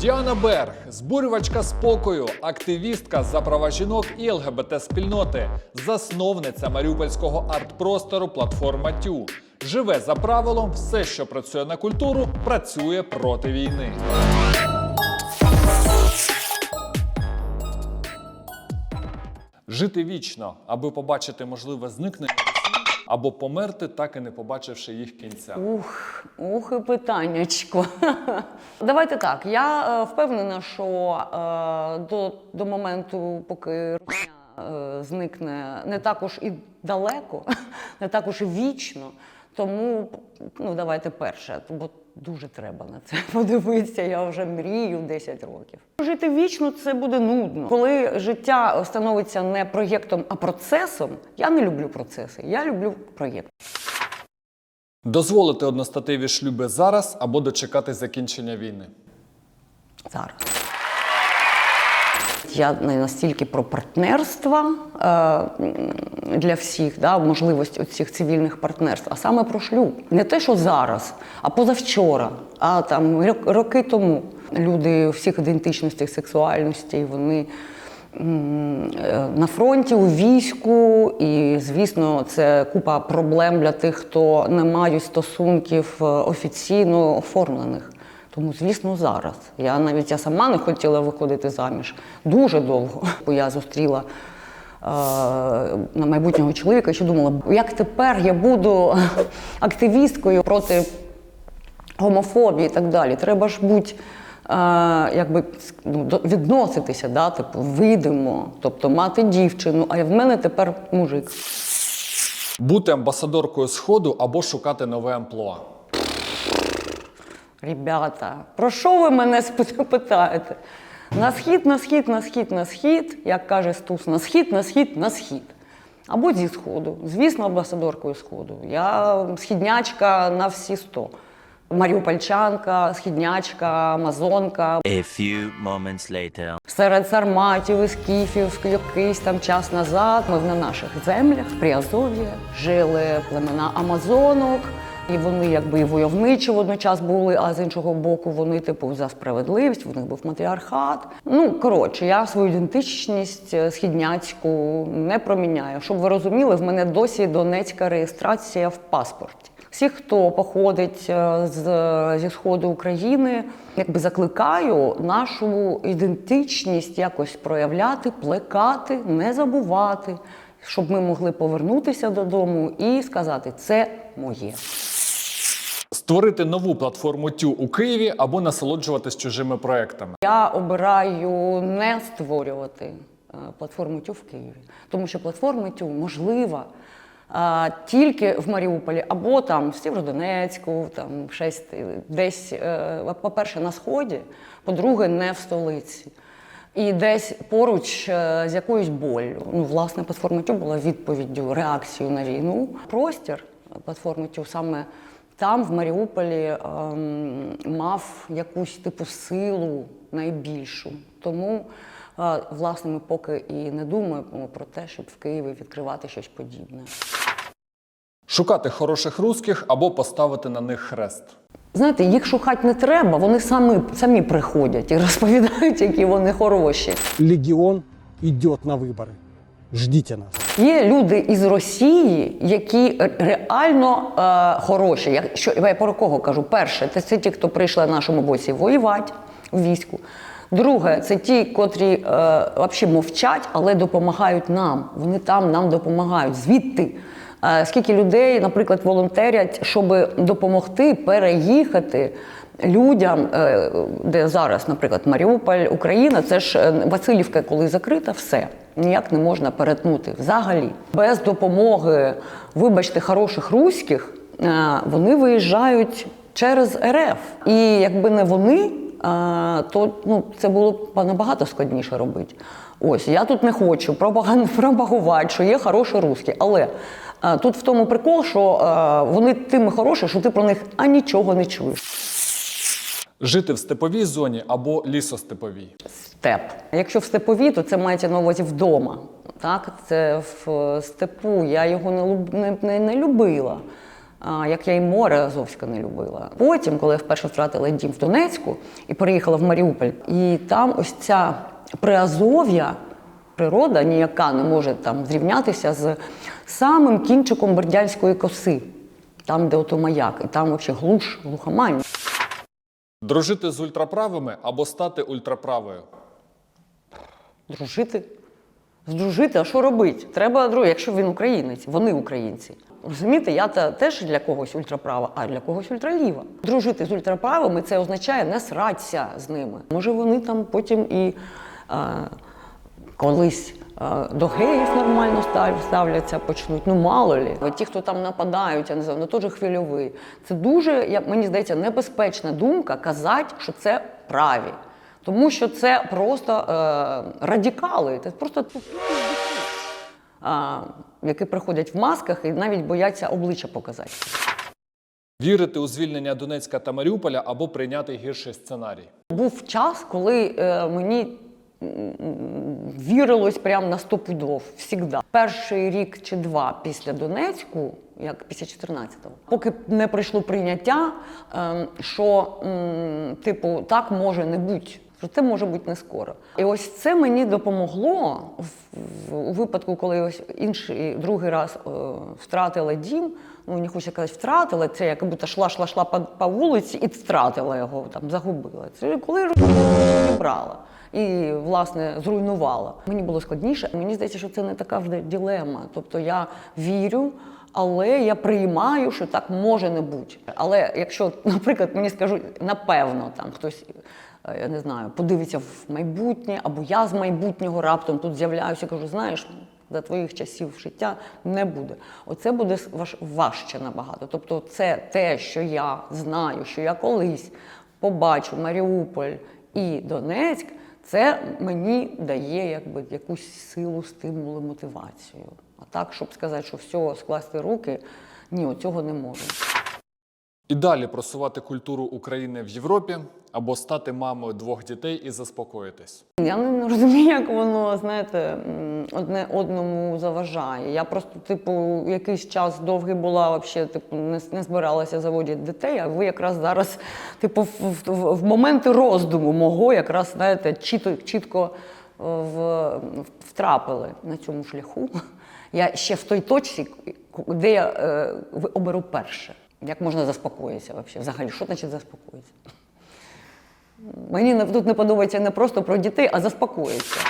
Діана Берг, збурювачка спокою, активістка за права жінок і ЛГБТ спільноти, засновниця маріупольського арт-простору платформа Тю. Живе за правилом, все, що працює на культуру, працює проти війни. Жити вічно, аби побачити можливе зникнення, або померти, так і не побачивши їх кінця. Ух, ух, і питаннячко. Давайте так. Я е, впевнена, що е, до, до моменту, поки е, зникне, не також і далеко, не також і вічно. Тому ну, давайте перше, бо дуже треба на це подивитися. Я вже мрію 10 років. Жити вічно це буде нудно. Коли життя становиться не проєктом, а процесом, я не люблю процеси, я люблю проєкт. Дозволити одностатеві шлюби зараз або дочекати закінчення війни. зараз. Я не настільки про партнерства е, для всіх, да, можливість цих цивільних партнерств, а саме про шлюб. Не те, що зараз, а позавчора, а там роки тому. Люди всіх ідентичностей, сексуальностей, вони е, на фронті, у війську, і, звісно, це купа проблем для тих, хто не мають стосунків е, офіційно оформлених. Тому, звісно, зараз. Я навіть я сама не хотіла виходити заміж дуже довго. Бо я зустріла е, на майбутнього чоловіка, що думала, як тепер я буду активісткою проти гомофобії і так далі. Треба ж бути. е, Якби ну, відноситися, да, типу, видимо, тобто мати дівчину, а в мене тепер мужик. Бути амбасадоркою Сходу або шукати нове амплуа. Ребята, про що ви мене питаєте? На схід, на схід, на схід, на схід, як каже Стус, на схід, на схід, на схід. Або зі сходу. Звісно, амбасадоркою сходу. Я східнячка на всі сто. Маріупольчанка, східнячка, амазонка. A few moments later. Серед сарматів і скіфів якийсь там час назад ми на наших землях в Приазов'ї жили племена Амазонок. І вони якби і войовничі водночас були, а з іншого боку, вони типу за справедливість, в них був матріархат. Ну коротше, я свою ідентичність е, східняцьку не проміняю. Щоб ви розуміли, в мене досі донецька реєстрація в паспорті. Всі, хто походить е, з, зі сходу України, якби закликаю нашу ідентичність якось проявляти, плекати, не забувати, щоб ми могли повернутися додому і сказати, це моє. Створити нову платформу Тю у Києві або насолоджуватись чужими проектами. Я обираю не створювати е, платформу ТЮ в Києві, тому що платформа ТЮ можлива е, тільки в Маріуполі або там в Сєвєродонецьку, там е, десь, е, по-перше, на сході, по-друге, не в столиці. І десь поруч е, з якоюсь боллю. Ну, власне, платформа ТЮ була відповіддю, реакцією на війну. Простір платформи ТЮ саме там, в Маріуполі, ем, мав якусь типу силу найбільшу. Тому, е, власне, ми поки і не думаємо про те, щоб в Києві відкривати щось подібне. Шукати хороших русських або поставити на них хрест. Знаєте, їх шукати не треба, вони самі, самі приходять і розповідають, які вони хороші. Легион идет на выборы. Ждите нас. Є люди із Росії, які реально е, хороші. Я, що, я про кого кажу? Перше, це, це ті, хто прийшли на нашому боці воювати в війську. Друге, це ті, котрі е, взагалі мовчать, але допомагають нам. Вони там нам допомагають. Звідти. Е, скільки людей, наприклад, волонтерять, щоб допомогти переїхати людям, е, де зараз, наприклад, Маріуполь, Україна, це ж е, Васильівка, коли закрита, все ніяк не можна перетнути взагалі. Без допомоги, вибачте, хороших руських, вони виїжджають через РФ. І якби не вони, то ну, це було б набагато складніше робити. Ось я тут не хочу пропагувати, що є хороші русські, але е, тут в тому прикол, що е, вони тими хороші, що ти про них а нічого не чуєш. Жити в степовій зоні або лісостеповій. степ. Якщо в степові, то це мається на увазі вдома. Так, це в степу. Я його не, люб- не, не, не любила. а, як я і море Азовське не любила. Потім, коли я вперше втратила дім в Донецьку і переїхала в Маріуполь, і там ось ця приазов'я, природа ніяка не може там зрівнятися з самим кінчиком бердянської коси, там, де ото маяк, і там взагалі глуш, глухомань. Дружити з ультраправими або стати ультраправою. Дружити. Здружити, а що робити? Треба якщо він українець, вони українці. Розумієте, я та теж для когось ультраправа, а для когось ультраліва. Дружити з ультраправими це означає не сратися з ними. Може, вони там потім і колись до геїв нормально ставляться, почнуть. Ну мало лі. Ті, хто там нападають, я не знаю, ну теж хвильовий. Це дуже, мені здається, небезпечна думка казати, що це праві. Тому що це просто е, радикали, це просто тупі які приходять в масках і навіть бояться обличчя показати. Вірити у звільнення Донецька та Маріуполя або прийняти гірший сценарій. Був час, коли е, мені вірилось прямо на сто пудов, завжди. Перший рік чи два після Донецьку, як після 14-го, поки не прийшло прийняття, е, що, типу, так може не бути. Що це може бути не скоро. І ось це мені допомогло у випадку, коли ось інший другий раз е, втратила дім. Ну, не хочу казати, втратила, це як будто шла, шла, шла по, по вулиці і втратила його, там, загубила. Це коли брала і, власне, зруйнувала. Мені було складніше. Мені здається, що це не така вже ділема. Тобто я вірю, але я приймаю, що так може не бути. Але якщо, наприклад, мені скажуть, напевно, там хтось. Е, Я не знаю, подивиться в майбутнє, або я з майбутнього раптом тут з'являюся, кажу, знаєш, за твоїх часів життя не буде. Оце буде важ, важче набагато. Тобто, це те, що я знаю, що я колись побачу Маріуполь і Донецьк, це мені дає якби якусь силу, стимулу, мотивацію. А так, щоб сказати, що все, скласти руки, ні, цього не можу. І далі просувати культуру України в Європі або стати мамою двох дітей і заспокоїтись. Я не розумію, як воно, знаєте, одне одному заважає. Я просто, типу, якийсь час довгий була, вообще, типу, не, не збиралася заводити дітей, а ви якраз зараз, типу, в, в, в моменти роздуму мого якраз, знаєте, чітко, чітко е, в, втрапили на цьому шляху. Я ще в той точці, де я е, оберу перше. Як можна заспокоїтися взагалі? Взагалі, що значить заспокоїтися? Мені тут не подобається не просто про дітей, а заспокоїтися.